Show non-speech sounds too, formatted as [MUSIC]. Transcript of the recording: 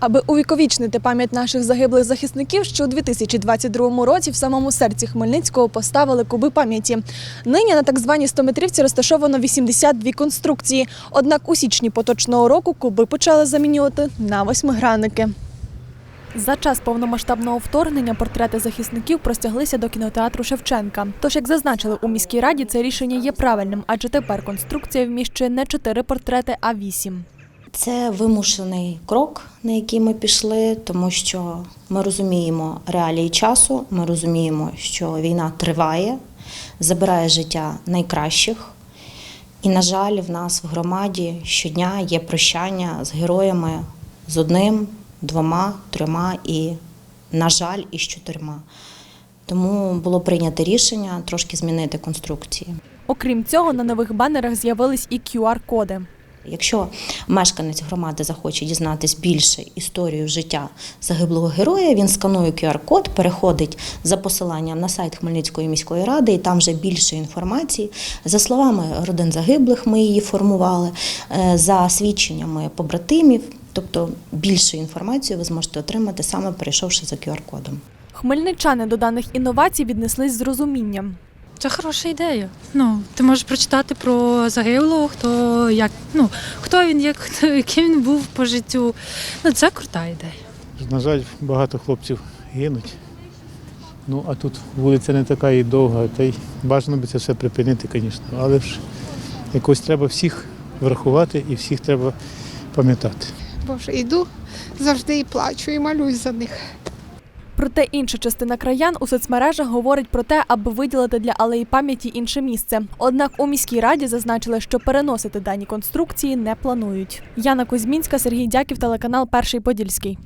Аби увіковічнити пам'ять наших загиблих захисників, що у 2022 році в самому серці Хмельницького поставили куби пам'яті. Нині на так званій 100-метрівці розташовано 82 конструкції. Однак у січні поточного року куби почали замінювати на восьмигранники. За час повномасштабного вторгнення портрети захисників простяглися до кінотеатру Шевченка. Тож, як зазначили у міській раді, це рішення є правильним, адже тепер конструкція вміщує не чотири портрети, а вісім. Це вимушений крок, на який ми пішли, тому що ми розуміємо реалії часу, ми розуміємо, що війна триває, забирає життя найкращих. І, на жаль, в нас в громаді щодня є прощання з героями з одним, двома, трьома і, на жаль, із чотирма. Тому було прийнято рішення трошки змінити конструкції. Окрім цього, на нових банерах з'явились і QR-коди. Якщо мешканець громади захоче дізнатись більше історію життя загиблого героя, він сканує QR-код, переходить за посиланням на сайт Хмельницької міської ради, і там вже більше інформації. За словами родин загиблих, ми її формували, е, за свідченнями побратимів. Тобто більше інформацію ви зможете отримати саме перейшовши за QR-кодом. Хмельничани до даних інновацій віднеслись з розумінням. Це хороша ідея. Ну, ти можеш прочитати про загиблого, хто як ну хто він, як [LAUGHS] хто, яким він був по життю. Ну це крута ідея. На жаль, багато хлопців гинуть. Ну, а тут вулиця не така і довга, та й бажано би це все припинити, звісно. Але ж якось треба всіх врахувати і всіх треба пам'ятати. Боже, йду завжди і плачу, і малюсь за них. Проте інша частина краян у соцмережах говорить про те, аби виділити для алеї пам'яті інше місце. Однак у міській раді зазначили, що переносити дані конструкції не планують. Яна Кузьмінська, Сергій Дяків, телеканал Перший Подільський.